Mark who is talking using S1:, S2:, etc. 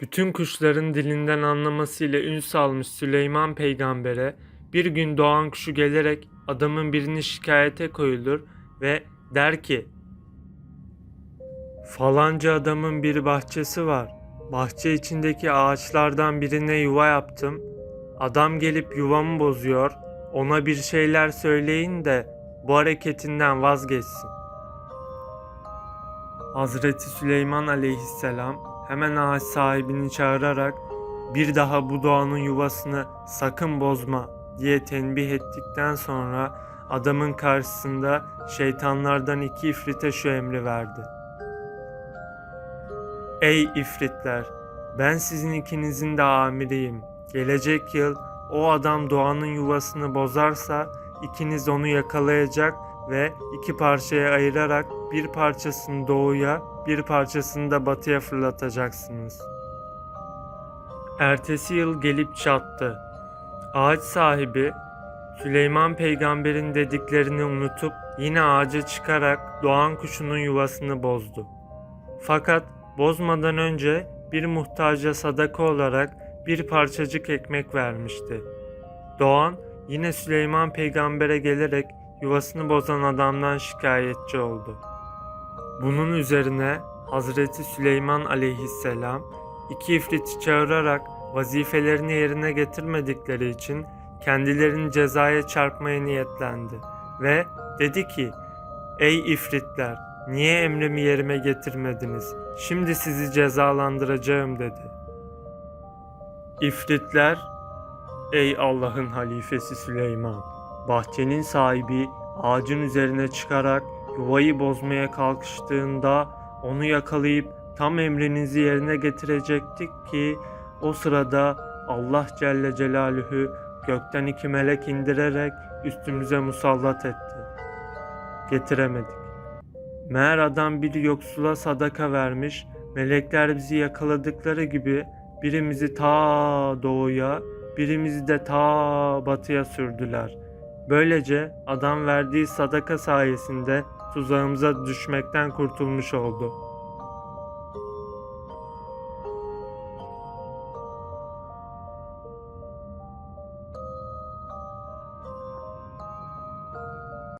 S1: Bütün kuşların dilinden anlamasıyla ün salmış Süleyman peygambere bir gün doğan kuşu gelerek adamın birini şikayete koyulur ve der ki Falanca adamın bir bahçesi var. Bahçe içindeki ağaçlardan birine yuva yaptım. Adam gelip yuvamı bozuyor. Ona bir şeyler söyleyin de bu hareketinden vazgeçsin. Hazreti Süleyman aleyhisselam hemen ağaç sahibini çağırarak bir daha bu doğanın yuvasını sakın bozma diye tenbih ettikten sonra adamın karşısında şeytanlardan iki ifrite şu emri verdi. Ey ifritler! Ben sizin ikinizin de amiriyim. Gelecek yıl o adam doğanın yuvasını bozarsa ikiniz onu yakalayacak ve iki parçaya ayırarak bir parçasını doğuya, bir parçasını da batıya fırlatacaksınız. Ertesi yıl gelip çattı. Ağaç sahibi Süleyman peygamberin dediklerini unutup yine ağaca çıkarak doğan kuşunun yuvasını bozdu. Fakat bozmadan önce bir muhtaca sadaka olarak bir parçacık ekmek vermişti. Doğan yine Süleyman peygambere gelerek yuvasını bozan adamdan şikayetçi oldu. Bunun üzerine Hazreti Süleyman aleyhisselam iki ifriti çağırarak vazifelerini yerine getirmedikleri için kendilerini cezaya çarpmaya niyetlendi ve dedi ki Ey ifritler niye emrimi yerime getirmediniz? Şimdi sizi cezalandıracağım dedi. İfritler Ey Allah'ın halifesi Süleyman bahçenin sahibi ağacın üzerine çıkarak yuvayı bozmaya kalkıştığında onu yakalayıp tam emrinizi yerine getirecektik ki o sırada Allah Celle Celaluhu gökten iki melek indirerek üstümüze musallat etti. Getiremedik. Meğer adam bir yoksula sadaka vermiş, melekler bizi yakaladıkları gibi birimizi ta doğuya, birimizi de ta batıya sürdüler. Böylece adam verdiği sadaka sayesinde tuzağımıza düşmekten kurtulmuş oldu.